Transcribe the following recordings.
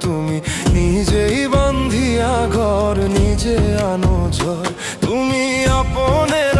তুমি নিজেই বন্ধিয়া ঘর নিজে আনো ঝড় তুমি আপনের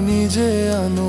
নিজে আনো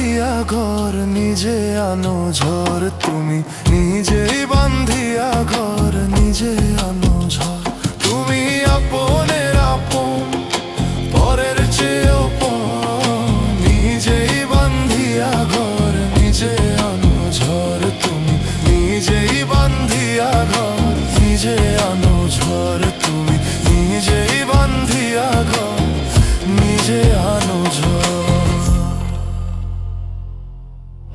বান্ধিয়া ঘর নিজে আনো ঝড়। তুমি নিজেই বান্ধিয়া ঘর নিজে আনো